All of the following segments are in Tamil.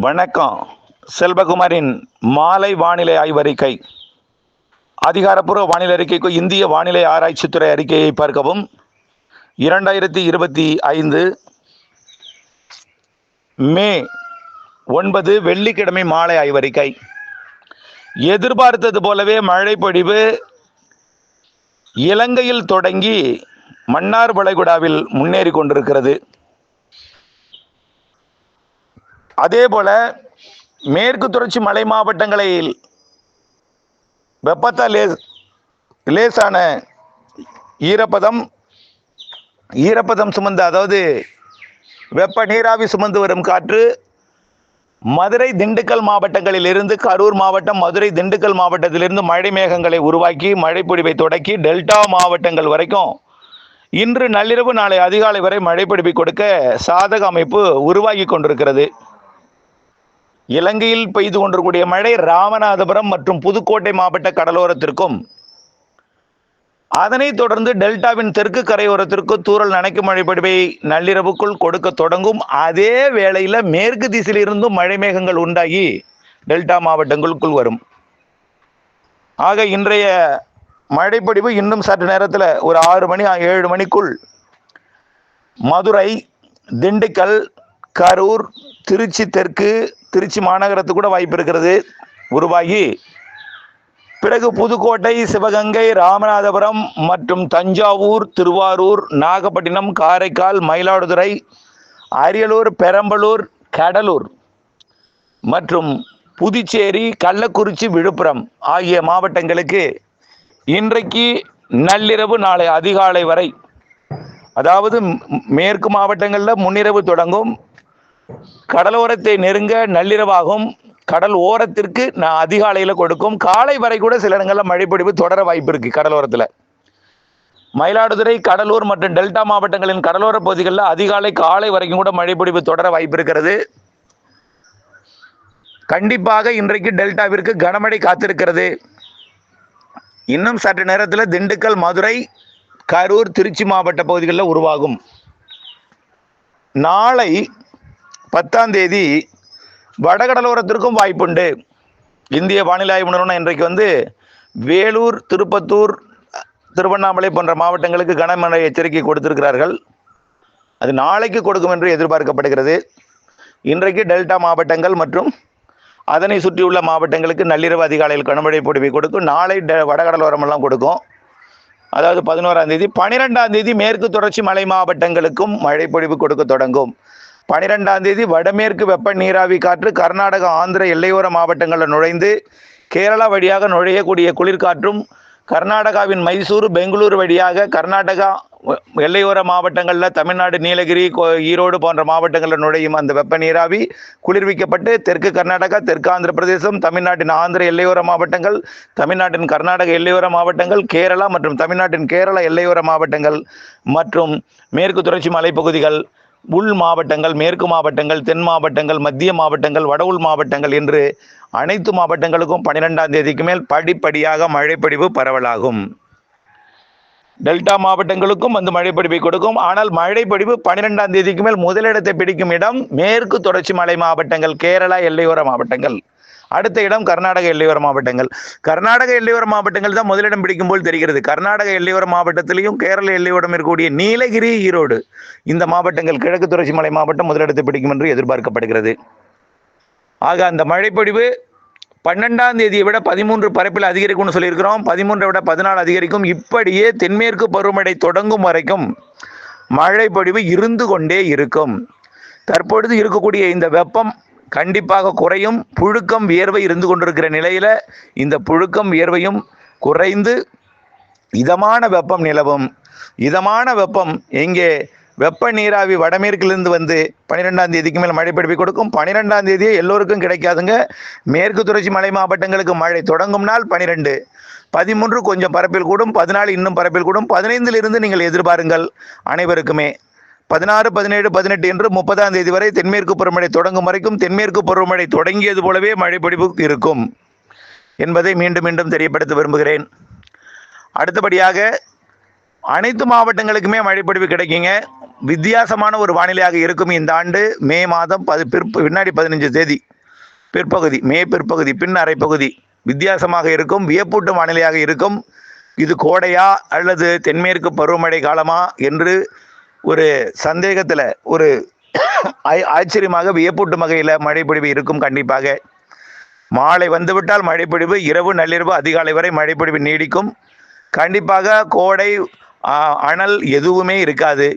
வணக்கம். செல்வகுமாரின் மாலை வானிலை ஆய்வறிக்கை. அதிகாரப்பூர்வ வானிலை அறிக்கைக்கு இந்திய வானிலை ஆராய்ச்சித்துறை அறிக்கையை பார்க்கவும். இரண்டாயிரத்தி இருபத்தி ஐந்து மே ஒன்பது வெள்ளிக்கிழமை மாலை ஆய்வறிக்கை. எதிர்பார்த்தது போலவே மழை பொழிவு இலங்கையில் தொடங்கி மன்னார் வளைகுடாவில் முன்னேறி கொண்டிருக்கிறது. அதே போல மேற்கு தொடர்ச்சி மலை மாவட்டங்களில் வெப்பத்தால் லேஸ் லேசான ஈரப்பதம் ஈரப்பதம் சுமந்த அதாவது வெப்ப நீராவி சுமந்து வரும் காற்று மதுரை திண்டுக்கல் மாவட்டங்களில் இருந்து கரூர் மாவட்டம் மதுரை திண்டுக்கல் மாவட்டத்திலிருந்து மழை மேகங்களை உருவாக்கி மழை தொடக்கி டெல்டா மாவட்டங்கள் வரைக்கும் இன்று நள்ளிரவு நாளை அதிகாலை வரை மழைப்பிடிப்பை கொடுக்க சாதக அமைப்பு உருவாகி கொண்டிருக்கிறது. இலங்கையில் பெய்து கொண்டிருக்கூடிய மழை ராமநாதபுரம் மற்றும் புதுக்கோட்டை மாவட்ட கடலோரத்திற்கும். அதனைத் தொடர்ந்து டெல்டாவின் தெற்கு கரையோரத்திற்கு தூரல் நனைக்கும் மழை பொழிவை நள்ளிரவுக்குள் கொடுக்க தொடங்கும். அதே வேளையில் மேற்கு திசையிலிருந்தும் மழை மேகங்கள் உண்டாகி டெல்டா மாவட்டங்களுக்குள் வரும். ஆக இன்றைய மழைப்படிவு இன்னும் சற்று நேரத்தில் ஒரு ஆறு மணி ஏழு மணிக்குள். மதுரை திண்டுக்கல் கரூர் திருச்சி தெற்கு திருச்சி மாநகரத்துக்கு கூட வாய்ப்பு இருக்கிறது. உருவாகி பிறகு புதுக்கோட்டை சிவகங்கை ராமநாதபுரம் மற்றும் தஞ்சாவூர் திருவாரூர் நாகப்பட்டினம் காரைக்கால் மயிலாடுதுறை அரியலூர் பெரம்பலூர் கடலூர் மற்றும் புதுச்சேரி கள்ளக்குறிச்சி விழுப்புரம் ஆகிய மாவட்டங்களுக்கு இன்றைக்கு நள்ளிரவு நாளை அதிகாலை வரை அதாவது மேற்கு மாவட்டங்களில் முன்னிரவு தொடங்கும். கடலோரத்தை நெருங்க நள்ளிரவாகும். கடல் ஓரத்திற்கு நான் அதிகாலையில் கொடுக்கும். காலை வரை கூட சில இடங்களில் மழைப்பொழிவு தொடர வாய்ப்பு இருக்கு கடலோரத்தில் மயிலாடுதுறை கடலூர் மற்றும் டெல்டா மாவட்டங்களின் கடலோர பகுதிகளில் அதிகாலை காலை வரைக்கும் கூட மழைப்பொழிவு தொடர வாய்ப்பு இருக்கிறது. கண்டிப்பாக இன்றைக்கு டெல்டாவிற்கு கனமழை காத்திருக்கிறது. இன்னும் சற்று நேரத்தில் திண்டுக்கல் மதுரை கரூர் திருச்சி மாவட்ட பகுதிகளில் உருவாகும். நாளை பத்தாம் தேதி வடகடலோரத்திற்கும் வாய்ப்புண்டு. இந்திய வானிலை ஆய்வு நிறுவனம் இன்றைக்கு வந்து வேலூர் திருப்பத்தூர் திருவண்ணாமலை போன்ற மாவட்டங்களுக்கு கனமழை எச்சரிக்கை கொடுத்திருக்கிறார்கள். அது நாளைக்கு கொடுக்கும் என்று எதிர்பார்க்கப்படுகிறது. இன்றைக்கு டெல்டா மாவட்டங்கள் மற்றும் அதனை சுற்றியுள்ள மாவட்டங்களுக்கு நள்ளிரவு அதிகாலையில் கனமழை பொடிவை கொடுக்கும். நாளை வடகடலோரமெல்லாம் கொடுக்கும். அதாவது பதினோராம் தேதி பனிரெண்டாம் தேதி மேற்கு தொடர்ச்சி மலை மாவட்டங்களுக்கும் மழை பொழிவு கொடுக்க தொடங்கும். பனிரெண்டாம் தேதி வடமேற்கு வெப்ப நீராவி காற்று கர்நாடகா ஆந்திர எல்லையோர மாவட்டங்களில் நுழைந்து கேரளா வழியாக நுழையக்கூடிய குளிர்காற்றும் கர்நாடகாவின் மைசூர் பெங்களூரு வழியாக கர்நாடகா எல்லையோர மாவட்டங்களில் தமிழ்நாடு நீலகிரி கோ- ஈரோடு போன்ற மாவட்டங்களில் நுழையும் அந்த வெப்ப நீராவி குளிர்விக்கப்பட்டு தெற்கு கர்நாடகா தெற்கு ஆந்திர பிரதேசம் தமிழ்நாட்டின் ஆந்திர எல்லையோர மாவட்டங்கள் தமிழ்நாட்டின் கர்நாடக எல்லையோர மாவட்டங்கள் கேரளா மற்றும் தமிழ்நாட்டின் கேரளா எல்லையோர மாவட்டங்கள் மற்றும் மேற்கு தொடர்ச்சி மலைப்பகுதிகள் உள் மாவட்டங்கள் மேற்கு மாவட்டங்கள் தென் மாவட்டங்கள் மத்திய மாவட்டங்கள் வட உள் மாவட்டங்கள் என்று அனைத்து மாவட்டங்களுக்கும் பன்னிரெண்டாம் தேதிக்கு மேல் படிப்படியாக மழைப்பொழிவு பரவலாகும். டெல்டா மாவட்டங்களுக்கும் வந்து மழைப்பொழிவை கொடுக்கும். ஆனால் மழைப்பொழிவு பன்னிரெண்டாம் தேதிக்கு மேல் முதலிடத்தை பிடிக்கும் இடம் மேற்கு தொடர்ச்சி மலை மாவட்டங்கள் கேரளா எல்லையோர மாவட்டங்கள். அடுத்த இடம் கர்நாடக எல்லையோர மாவட்டங்கள். கர்நாடக எல்லையோர மாவட்டங்கள் தான் முதலிடம் பிடிக்கும் போல் தெரிகிறது. கர்நாடக எல்லையோர மாவட்டத்திலையும் கேரள எல்லையோரம் இருக்கக்கூடிய நீலகிரி ஈரோடு இந்த மாவட்டங்கள் கிழக்கு தொடர்ச்சி மலை மாவட்டம் முதலிடத்தை பிடிக்கும் என்று எதிர்பார்க்கப்படுகிறது. ஆக அந்த மழைப்பொழிவு பன்னெண்டாம் தேதியை விட பதிமூன்று பரப்பில் அதிகரிக்கும்னு சொல்லியிருக்கிறோம். பதிமூன்றை விட பதினாலு அதிகரிக்கும். இப்படியே தென்மேற்கு பருவமழை தொடங்கும் வரைக்கும் மழைப்பொழிவு இருந்து கொண்டே இருக்கும். தற்பொழுது இருக்கக்கூடிய இந்த வெப்பம் கண்டிப்பாக குறையும். புழுக்கம் வியர்வை இருந்து கொண்டிருக்கிற நிலையில் இந்த புழுக்கம் வியர்வையும் குறைந்து இதமான வெப்பம் நிலவும். இதமான வெப்பம் எங்கே? வெப்ப நீராவி வடமேற்கிலிருந்து வந்து பன்னிரெண்டாம் தேதிக்கு மேல் மழை பிடிப்பை கொடுக்கும். பன்னிரெண்டாம் தேதியே எல்லோருக்கும் கிடைக்காதுங்க. மேற்கு தொடர்ச்சி மலை மாவட்டங்களுக்கு மழை தொடங்கும் நாள் பனிரெண்டு. பதிமூன்று கொஞ்சம் பரப்பில் கூடும். பதினாலு இன்னும் பரப்பில் கூடும். பதினைந்திலிருந்து நீங்கள் எதிர்பாருங்கள் அனைவருக்குமே. பதினாறு பதினேழு பதினெட்டு என்று முப்பதாம் தேதி வரை தென்மேற்கு பருவமழை தொடங்கும் வரைக்கும் தென்மேற்கு பருவமழை தொடங்கியது போலவே மழை இருக்கும் என்பதை மீண்டும் மீண்டும் தெரியப்படுத்த விரும்புகிறேன். அடுத்தபடியாக அனைத்து மாவட்டங்களுக்குமே மழைப்பொழிவு கிடைக்குங்க. வித்தியாசமான ஒரு வானிலையாக இருக்கும் இந்த ஆண்டு. மே மாதம் பது பிற்ப பின்னாடி பதினஞ்சு தேதி பிற்பகுதி மே பிற்பகுதி பின் அரைப்பகுதி வித்தியாசமாக இருக்கும். வியப்பூட்டும் வானிலையாக இருக்கும். இது கோடையா அல்லது தென்மேற்கு பருவமழை காலமா என்று ஒரு சந்தேகத்தில் ஒரு ஆச்சரியமாக வியப்பூட்டும் வகையில் மழைப்பொழிவு இருக்கும் கண்டிப்பாக. மாலை வந்துவிட்டால் மழைப்பொழிவு இரவு நள்ளிரவு அதிகாலை வரை மழைப்பொழிவு நீடிக்கும். கண்டிப்பாக கோடை அனல் எதுவுமே இருக்காது.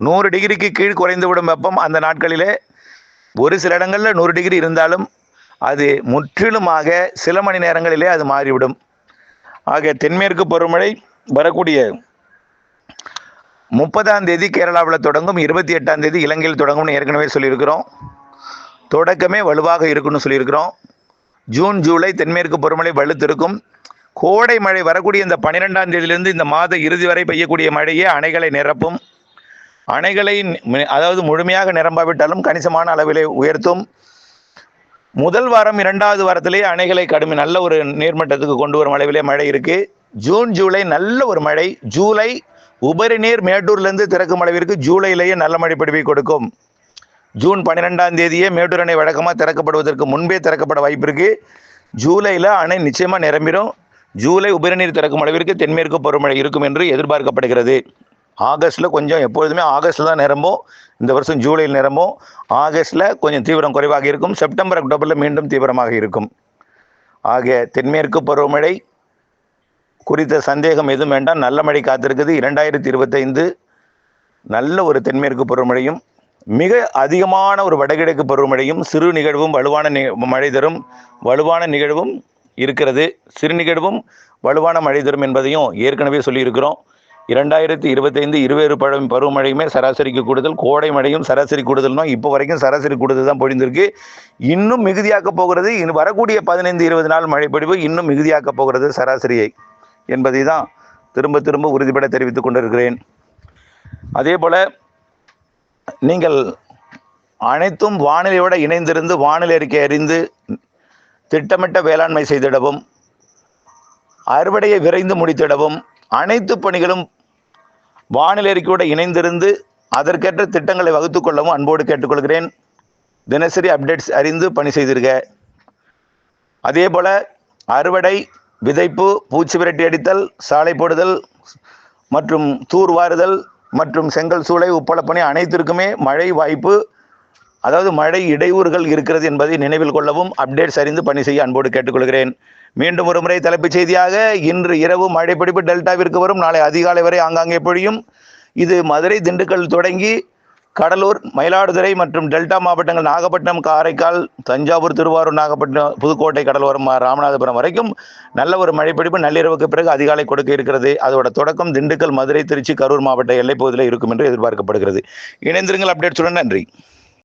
நூறு டிகிரிக்கு கீழ் குறைந்து விடும் வெப்பம் அந்த நாட்களிலே. ஒரு சில இடங்களில் நூறு டிகிரி இருந்தாலும் அது முற்றிலுமாக சில மணி நேரங்களிலே அது மாறிவிடும். ஆக தென்மேற்கு பருவமழை வரக்கூடிய முப்பதாம் தேதி கேரளாவில் தொடங்கும் இருபத்தி எட்டாம் தேதி இலங்கையில் தொடங்கும்னு ஏற்கனவே சொல்லியிருக்கிறோம். தொடக்கமே வலுவாக இருக்குன்னு சொல்லியிருக்கிறோம். ஜூன் ஜூலை தென்மேற்கு பருவமழை வலுத்திருக்கும். கோடை மழை வரக்கூடிய இந்த பன்னிரெண்டாம் தேதியிலிருந்து இந்த மாத இறுதி வரை பெய்யக்கூடிய மழையே அணைகளை நிரப்பும். அணைகளை அதாவது முழுமையாக நிரம்பாவிட்டாலும் கணிசமான அளவிலே உயர்த்தும். முதல் வாரம் இரண்டாவது வாரத்திலே அணைகளை கடுமை நல்ல ஒரு நீர்மட்டத்துக்கு கொண்டு வரும் அளவிலே மழை இருக்குது ஜூன் ஜூலை நல்ல ஒரு மழை. ஜூலை உபரி நீர் மேட்டூர்லேருந்து திறக்கும் அளவிற்கு ஜூலையிலேயே நல்ல மழை பிடிவை கொடுக்கும். ஜூன் பன்னிரெண்டாம் தேதியே மேட்டூர் அணை வழக்கமாக திறக்கப்படுவதற்கு முன்பே திறக்கப்பட வாய்ப்பு இருக்குது ஜூலையில் அணை நிச்சயமாக நிரம்பிடும் ஜூலை உபரிநீர் திறக்கும் அளவிற்கு தென்மேற்கு பருவமழை இருக்கும் என்று எதிர்பார்க்கப்படுகிறது. ஆகஸ்ட்டில் கொஞ்சம் எப்பொழுதுமே ஆகஸ்ட்டில் தான் நிரம்பும். இந்த வருஷம் ஜூலையில் நிரம்பும். ஆகஸ்ட்டில் கொஞ்சம் தீவிரம் குறைவாக இருக்கும். செப்டம்பர் அக்டோபரில் மீண்டும் தீவிரமாக இருக்கும். ஆக தென்மேற்கு பருவமழை குறித்த சந்தேகம் எதுவும் வேண்டாம். நல்ல மழை காத்திருக்குது. இரண்டாயிரத்தி இருபத்தைந்து நல்ல ஒரு தென்மேற்கு பருவமழையும் மிக அதிகமான ஒரு வடகிழக்கு பருவமழையும் சிறு நிகழ்வும் வலுவான நி மழை தரும் வலுவான நிகழ்வும் இருக்கிறது. சிறு நிகழ்வும் வலுவான மழை தரும் என்பதையும் ஏற்கனவே சொல்லியிருக்கிறோம். இரண்டாயிரத்தி இருபத்தைந்து இருவேறு பழம் பருவமழையுமே சராசரிக்கு கூடுதல். கோடை மழையும் சராசரி கூடுதல்னா இப்போ வரைக்கும் சராசரி கூடுதல் தான் பொழிந்திருக்கு. இன்னும் மிகுதியாக்க போகிறது. இன்னும் வரக்கூடிய பதினைந்து இருபது நாள் மழைப்பொழிவு இன்னும் மிகுதியாக்க போகிறது சராசரியை. என்பதை தான் திரும்ப திரும்ப உறுதிபட தெரிவித்துக் கொண்டிருக்கிறேன். அதே போல நீங்கள் அனைத்தும் வானிலையோடு இணைந்திருந்து வானிலை அறிக்கை அறிந்து திட்டமிட்ட வேளாண்மை செய்திடவும் அறுவடையை விரைந்து முடித்திடவும் அனைத்து பணிகளும் வானிலை அறிக்கையோடு இணைந்திருந்து அதற்கேற்ற திட்டங்களை வகுத்துக் கொள்ளவும் அன்போடு கேட்டுக்கொள்கிறேன். தினசரி அப்டேட்ஸ் அறிந்து பணி செய்திருக்க. அதே போல அறுவடை விதைப்பு பூச்சி விரட்டி அடித்தல் சாலை போடுதல் மற்றும் தூர்வாறுதல் மற்றும் செங்கல் சூளை உப்பளப்பணி அனைத்திற்குமே மழை வாய்ப்பு. அதாவது மழை இடையூறுகள் இருக்கிறது என்பதை நினைவில் கொள்ளவும் அப்டேட்ஸ் அறிந்து பணி செய்ய அன்போடு கேட்டுக்கொள்கிறேன். மீண்டும் ஒரு முறை தலைப்புச் செய்தியாக இன்று இரவு மழை பிடிப்பு டெல்டாவிற்கு வரும். நாளை அதிகாலை வரை ஆங்காங்கே பொழியும். இது மதுரை திண்டுக்கல் தொடங்கி கடலூர் மயிலாடுதுறை மற்றும் டெல்டா மாவட்டங்கள் நாகப்பட்டினம் காரைக்கால் தஞ்சாவூர் திருவாரூர் நாகப்பட்டினம் புதுக்கோட்டை கடலோரம் ராமநாதபுரம் வரைக்கும் நல்ல ஒரு மழைப்பிடிப்பு நள்ளிரவுக்கு பிறகு அதிகாலை கொடுக்க இருக்கிறது. அதோட தொடக்கம் திண்டுக்கல் மதுரை திருச்சி கரூர் மாவட்ட எல்லைப்பகுதியில் இருக்கும் என்று எதிர்பார்க்கப்படுகிறது. இணைந்திருங்கள் அப்டேட்ஸுடன் நன்றி.